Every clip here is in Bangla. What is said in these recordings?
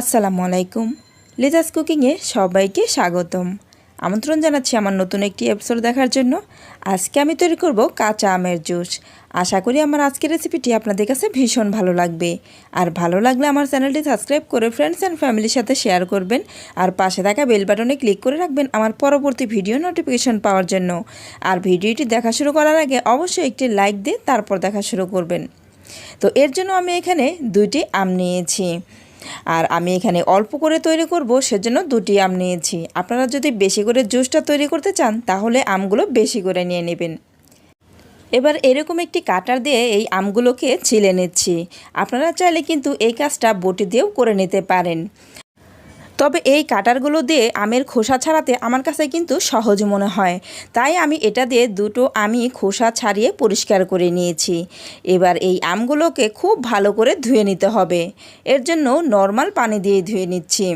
আসসালামু আলাইকুম। লিজাস কুকিংয়ে সবাইকে স্বাগতম। আমন্ত্রণ জানাচ্ছি আমার নতুন একটি এপিসোড দেখার জন্য। আজকে আমি তৈরি করব কাঁচা আমের জুস। আশা করি আমার আজকের রেসিপিটি আপনাদের কাছে ভীষণ ভালো লাগবে। আর ভালো লাগলে আমার চ্যানেলটি সাবস্ক্রাইব করে ফ্রেন্ডস অ্যান্ড ফ্যামিলির সাথে শেয়ার করবেন। আর পাশে থাকা বেল বাটনে ক্লিক করে রাখবেন আমার পরবর্তী ভিডিও নোটিফিকেশন পাওয়ার জন্য। আর ভিডিওটি দেখা শুরু করার আগে অবশ্যই একটি লাইক দিয়ে তারপর দেখা শুরু করবেন। তো এর জন্য আমি এখানে দুইটি আম নিয়েছি। আর আমি এখানে অল্প করে তৈরি করব, সেজন্য দুটি আম নিয়েছি। আপনারা যদি বেশি করে জুসটা তৈরি করতে চান, তাহলে আমগুলো বেশি করে নিয়ে নেবেন। এবার এরকম একটি কাটার দিয়ে এই আমগুলোকে ছিলে নিচ্ছি। আপনারা চাইলে কিন্তু এই কাজটা বটি দিয়েও করে নিতে পারেন। তবে এই কাটারগুলো দিয়ে আমের খোসা ছাড়াতে আমার কাছে কিন্তু সহজ মনে হয়। তাই আমি এটা দিয়ে দুটো আমি খোসা ছাড়িয়ে পরিষ্কার করে নিয়েছি। এবার এই আমগুলোকে খুব ভালো করে ধুয়ে নিতে হবে। এর জন্য নর্মাল পানি দিয়ে ধুয়ে নিচ্ছি।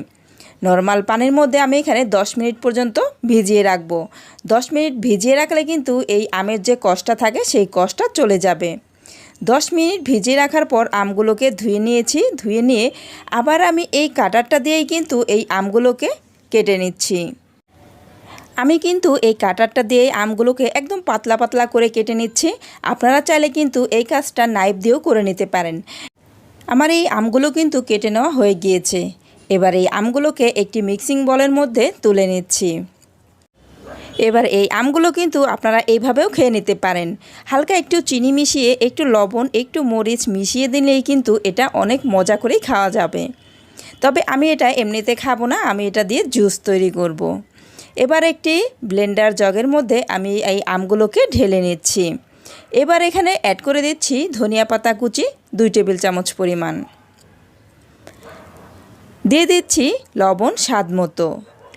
নর্মাল পানির মধ্যে আমি এখানে 10 মিনিট পর্যন্ত ভিজিয়ে রাখব। 10 মিনিট ভিজিয়ে রাখলে কিন্তু এই আমের যে কষ্টটা থাকে সেই কষ্টটা চলে যাবে। দশ মিনিট ভিজিয়ে রাখার পর আমগুলোকে ধুয়ে নিয়েছি। ধুয়ে নিয়ে আবার আমি এই কাটারটা দিয়েই কিন্তু এই আমগুলোকে কেটে নিচ্ছি। আমি কিন্তু এই কাটারটা দিয়ে আমগুলোকে একদম পাতলা পাতলা করে কেটে নিচ্ছি। আপনারা চাইলে কিন্তু এই কাজটা নাইফ দিয়েও করে নিতে পারেন। আমার এই আমগুলো কিন্তু কেটে নেওয়া হয়ে গিয়েছে। এবার এই আমগুলোকে একটি মিক্সিং বলের মধ্যে তুলে নিচ্ছি। এবার এই আমগুলো কিন্তু আপনারা এইভাবেও খেয়ে নিতে পারেন। হালকা একটু চিনি মিশিয়ে, একটু লবণ, একটু মরিচ মিশিয়ে দিলেই কিন্তু এটা অনেক মজা করেই খাওয়া যাবে। তবে আমি এটা এমনিতে খাব না, আমি এটা দিয়ে জুস তৈরি করব। এবার একটি ব্লেন্ডার জগের মধ্যে আমি এই আমগুলোকে ঢেলে নিচ্ছি। এবার এখানে অ্যাড করে দিচ্ছি ধনিয়া পাতা কুচি, দুই টেবিল চামচ পরিমাণ। দিয়ে দিচ্ছি লবণ স্বাদ মতো।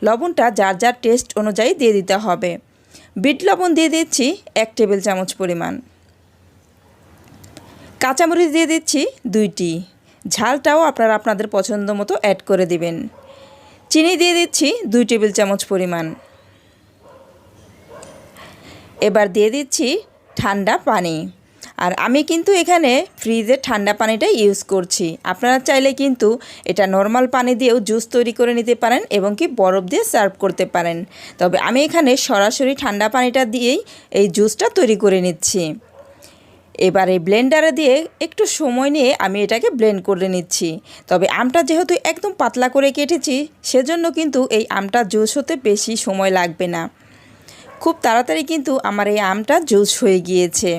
লবণটা যার যার টেস্ট অনুযায়ী দিয়ে দিতে হবে। বিট লবণ দিয়ে দিচ্ছি এক টেবিল চামচ পরিমাণ। কাঁচামরিচ দিয়ে দিচ্ছি দুইটি। ঝালটাও আপনারা আপনাদের পছন্দ মতো অ্যাড করে দিবেন। চিনি দিয়ে দিচ্ছি দুই টেবিল চামচ পরিমাণ। এবার দিয়ে দিচ্ছি ঠান্ডা পানি। আর আমি কিন্তু এখানে ফ্রিজের ঠান্ডা পানিটা ইউজ করছি। আপনারা চাইলে কিন্তু এটা নর্মাল পানি দিয়েও জুস তৈরি করে নিতে পারেন এবং কি বরফ দিয়ে সার্ভ করতে পারেন। তবে আমি এখানে সরাসরি ঠান্ডা পানিটা দিয়েই এই জুসটা তৈরি করে নিচ্ছি। এবার ব্লেন্ডারে দিয়ে একটু সময় নিয়ে আমি এটাকে ব্লেন্ড করে নিচ্ছি। তবে আমটা যেহেতু একদম পাতলা করে কেটেছি, সেজন্য কিন্তু এই আমটা জুস হতে বেশি সময় লাগবে না। খুব তাড়াতাড়ি কিন্তু আমার এই আমটা জুস হয়ে গিয়েছে।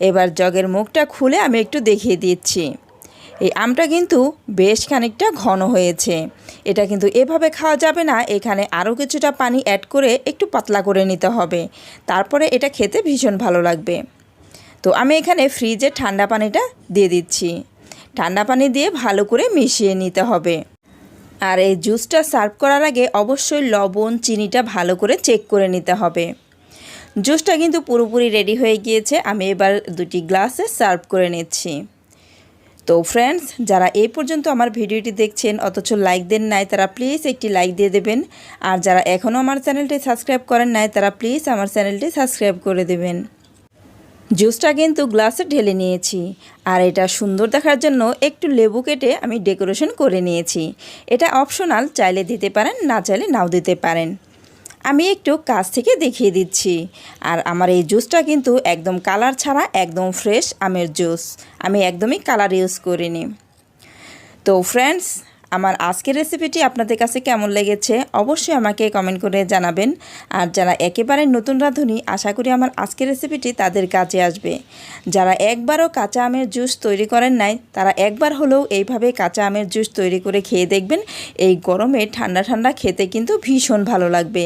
এবার জগের মুখটা খুলে আমি একটু দেখিয়ে দিচ্ছি। এই আমটা কিন্তু বেশ খানিকটা ঘন হয়েছে। এটা কিন্তু এভাবে খাওয়া যাবে না, এখানে আরও কিছুটা পানি অ্যাড করে একটু পাতলা করে নিতে হবে। তারপরে এটা খেতে ভীষণ ভালো লাগবে। তো আমি এখানে ফ্রিজে ঠান্ডা পানিটা দিয়ে দিচ্ছি। ঠান্ডা পানি দিয়ে ভালো করে মিশিয়ে নিতে হবে। আর এই জুসটা সার্ভ করার আগে অবশ্যই লবণ, চিনিটা ভালো করে চেক করে নিতে হবে। জুসটা কিন্তু পুরোপুরি রেডি হয়ে গিয়েছে। আমি এবার দুটি গ্লাসে সার্ভ করে নিচ্ছি। তো ফ্রেন্ডস যারা এই পর্যন্ত আমার ভিডিওটি দেখছেন, অথচ লাইক দেন নাই, তারা প্লিজ একটি লাইক দিয়ে দেবেন। আর যারা এখনও আমার চ্যানেলটি সাবস্ক্রাইব করেন নাই, তারা প্লিজ আমার চ্যানেলটি সাবস্ক্রাইব করে দেবেন। জুসটা কিন্তু গ্লাসে ঢেলে নিয়েছি। আর এটা সুন্দর দেখার জন্য একটু লেবু কেটে আমি ডেকোরেশন করে নিয়েছি। এটা অপশনাল চাইলে দিতে পারেন, না চাইলে নাও দিতে পারেন। আমি একটু কাছ থেকে দেখিয়ে দিচ্ছি। আর আমার এই জুসটা কিন্তু একদম কালার ছাড়া একদম ফ্রেশ আমের জুস। আমি একদমই কালার ইউজ করিনি। তো ফ্রেন্ডস, আমার আজকের রেসিপিটি আপনাদের কাছে কেমন লেগেছে অবশ্যই আমাকে কমেন্ট করে জানাবেন। আর যারা একেবারে নতুন রাঁধুনি, আশা করি আমার আজকের রেসিপিটি তাদের কাছে আসবে। যারা একবারও কাঁচা আমের জুস তৈরি করেন নাই, তারা একবার হলেও এইভাবে কাঁচা আমের জুস তৈরি করে খেয়ে দেখবেন। এই গরমে ঠান্ডা ঠান্ডা খেতে কিন্তু ভীষণ ভালো লাগবে।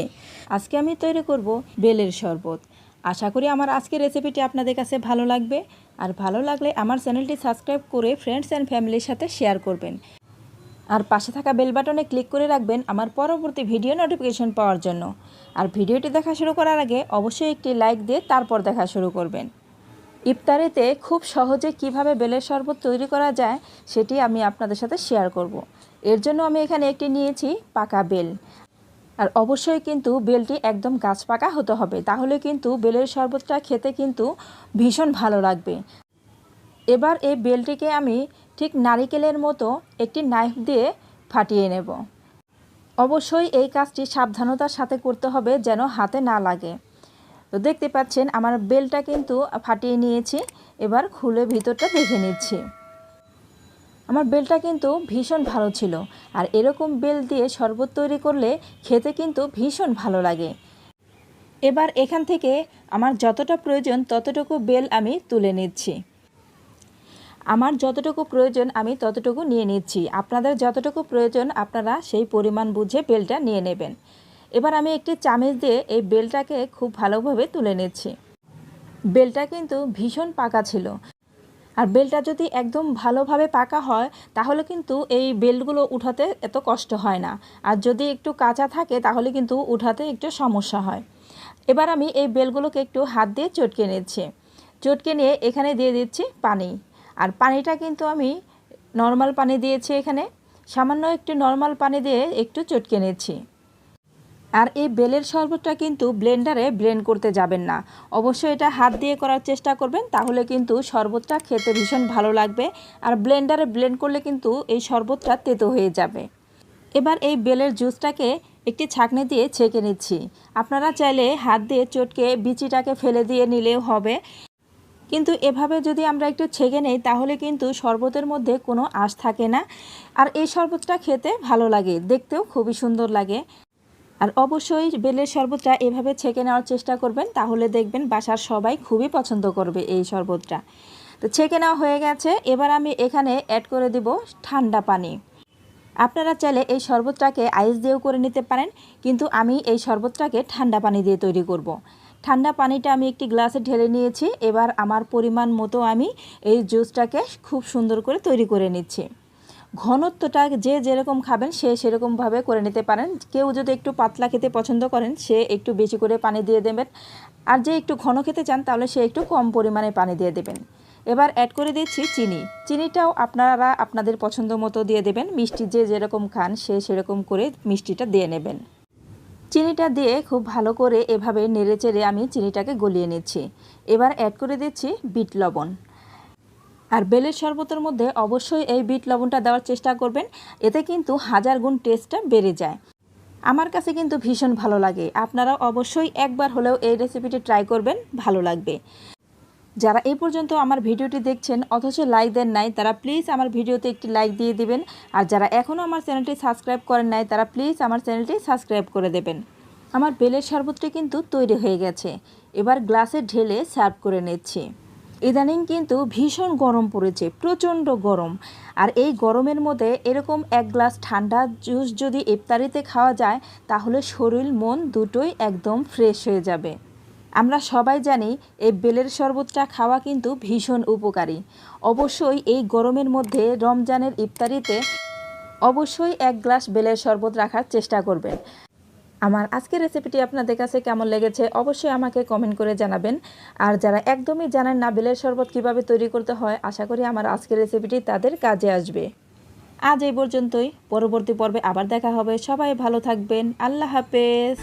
আজকে আমি তৈরি করব বেলের শরবত। আশা করি আমার আজকের রেসিপিটি আপনাদের কাছে ভালো লাগবে। আর ভালো লাগলে আমার চ্যানেলটি সাবস্ক্রাইব করে ফ্রেন্ডস অ্যান্ড ফ্যামিলির সাথে শেয়ার করবেন। আর পাশে থাকা বেল বাটনে ক্লিক করে রাখবেন আমার পরবর্তী ভিডিও নোটিফিকেশন পাওয়ার জন্য। আর ভিডিওটি দেখা শুরু করার আগে অবশ্যই একটি লাইক দিয়ে তারপর দেখা শুরু করবেন। ইফতারিতে খুব সহজে কীভাবে বেলের শরবত তৈরি করা যায় সেটি আমি আপনাদের সাথে শেয়ার করব। এর জন্য আমি এখানে একটি নিয়েছি পাকা বেল। আর অবশ্যই কিন্তু বেলটি একদম গাছ পাকা হতে হবে। তাহলে কিন্তু বেলের শরবতটা খেতে কিন্তু ভীষণ ভালো লাগবে। এবার এই বেলটিকে আমি ঠিক নারিকেলের মতো একটি নাইফ দিয়ে ফাটিয়ে নেব। অবশ্যই এই কাজটি সাবধানতার সাথে করতে হবে যেন হাতে না লাগে। তো দেখতে পাচ্ছেন, আমার বেলটা কিন্তু ফাটিয়ে নিয়েছি। এবার খুলে ভিতরটা দেখে নিচ্ছি। আমার বেলটা কিন্তু ভীষণ ভালো ছিল। আর এরকম বেল দিয়ে শরবত তৈরি করলে খেতে কিন্তু ভীষণ ভালো লাগে। এবার এখান থেকে আমার যতটা প্রয়োজন ততটুকু বেল আমি তুলে নিচ্ছি। আমার যতটুকু প্রয়োজন আমি ততটুকু নিয়ে নিচ্ছি। আপনাদের যতটুকু প্রয়োজন আপনারা সেই পরিমাণ বুঝে বেলটা নিয়ে নেবেন। এবার আমি একটি চামচ দিয়ে এই বেলটাকে খুব ভালোভাবে তুলে নিচ্ছি। বেলটা কিন্তু ভীষণ পাকা ছিল। আর বেলটা যদি একদম ভালোভাবে পাকা হয়, তাহলে কিন্তু এই বেলগুলো উঠাতে এত কষ্ট হয় না। আর যদি একটু কাঁচা থাকে, তাহলে কিন্তু উঠাতে একটু সমস্যা হয়। এবার আমি এই বেলগুলোকে একটু হাত দিয়ে চটকে নিচ্ছি। চটকে নিয়ে এখানে দিয়ে দিচ্ছি পানি। আর পানিটা কিন্তু আমি নর্মাল পানি দিয়েছি এখানে। সামান্য একটু নর্মাল পানি দিয়ে একটু চটকে নিচ্ছি। আর এই বেলের শরবতটা কিন্তু ব্লেন্ডারে ব্লেন্ড করতে যাবেন না। অবশ্যই এটা হাত দিয়ে করার চেষ্টা করবেন, তাহলে কিন্তু শরবতটা খেতে ভীষণ ভালো লাগবে আর ব্লেন্ডারে ব্লেন্ড করলে কিন্তু এই শরবতটা তেতো হয়ে যাবে। এবার এই বেলের জুসটাকে একটি ছাঁকনি দিয়ে ছেঁকে নিচ্ছি। আপনারা চাইলে হাত দিয়ে চটকে বিচিটাকে ফেলে দিয়ে নিলেও হবে। কিন্তু এভাবে যদি আমরা একটু ছেঁকে নেই, তাহলে কিন্তু শরবতের মধ্যে কোনো আঁশ থাকে না। আর এই শরবতটা খেতে ভালো লাগে, দেখতেও খুবই সুন্দর লাগে। আর অবশ্যই বেলের শরবতটা এভাবে ছেঁকে নেওয়ার চেষ্টা করবেন, তাহলে দেখবেন বাসার সবাই খুবই পছন্দ করবে এই শরবতটা। তো ছেঁকে নেওয়া হয়ে গেছে, এবার আমি এখানে অ্যাড করে দিব ঠান্ডা পানি। আপনারা চাইলে এই শরবতটাকে আইস দিয়েও করে নিতে পারেন, কিন্তু আমি এই শরবতটাকে ঠান্ডা পানি দিয়ে তৈরি করব। ঠান্ডা পানিটা আমি একটি গ্লাসে ঢেলে নিয়েছি, এবার আমার পরিমাণ মতো আমি এই জুসটাকে খুব সুন্দর করে তৈরি করে নিচ্ছি। ঘনত্বটা যে যেরকম খাবেন, সে সেরকমভাবে করে নিতে পারেন। কেউ যদি একটু পাতলা খেতে পছন্দ করেন, সে একটু বেশি করে পানি দিয়ে দেবেন। আর যে একটু ঘন খেতে চান, তাহলে সে একটু কম পরিমাণে পানি দিয়ে দেবেন। এবার অ্যাড করে দিচ্ছি চিনি। চিনিটাও আপনারা আপনাদের পছন্দ মতো দিয়ে দেবেন। মিষ্টি যে যেরকম খান, সে সেরকম করে মিষ্টিটা দিয়ে নেবেন। চিনিটা দিয়ে খুব ভালো করে এভাবে নেড়ে চেড়ে আমি চিনিটাকে গলিয়ে নিচ্ছি। এবার অ্যাড করে দিচ্ছি বিট লবণ। আর বেলের শরবতের মধ্যে অবশ্যই এই বিট লবণটা দেওয়ার চেষ্টা করবেন, এতে কিন্তু হাজার গুণ টেস্টটা বেড়ে যায়। আমার কাছে কিন্তু ভীষণ ভালো লাগে। আপনারাও অবশ্যই একবার হলেও এই রেসিপিটি ট্রাই করবেন, ভালো লাগবে। যারা এই পর্যন্ত আমার ভিডিওটি দেখছেন, অথচ লাইক দেন নাই, তারা প্লিজ আমার ভিডিওতে একটি লাইক দিয়ে দিবেন। আর যারা এখনও আমার চ্যানেলটি সাবস্ক্রাইব করেন নাই, তারা প্লিজ আমার চ্যানেলটি সাবস্ক্রাইব করে দেবেন। আমার বেলের শরবতটি কিন্তু তৈরি হয়ে গেছে। এবার গ্লাসে ঢেলে সার্ভ করে নিচ্ছি। ইদানিং কিন্তু ভীষণ গরম পড়েছে, প্রচণ্ড গরম। আর এই গরমের মধ্যে এরকম এক গ্লাস ঠান্ডা জুস যদি ইফতারিতে খাওয়া যায়, তাহলে শরীর, মন দুটোই একদম ফ্রেশ হয়ে যাবে। আমরা সবাই জানি এই বেলের শরবতটা খাওয়া কিন্তু ভীষণ উপকারী। অবশ্যই এই গরমের মধ্যে রমজানের ইফতারিতে অবশ্যই এক গ্লাস বেলের শরবত রাখার চেষ্টা করবেন। আমার আজকের রেসিপিটি আপনাদের কাছে কেমন লেগেছে অবশ্যই আমাকে কমেন্ট করে জানাবেন। আর যারা একদমই জানেন না বেলের শরবত কীভাবে তৈরি করতে হয়, আশা করি আমার আজকের রেসিপিটি তাদের কাজে আসবে। আজ এই পর্যন্তই। পরবর্তী পর্বে আবার দেখা হবে। সবাই ভালো থাকবেন। আল্লাহ হাফেজ।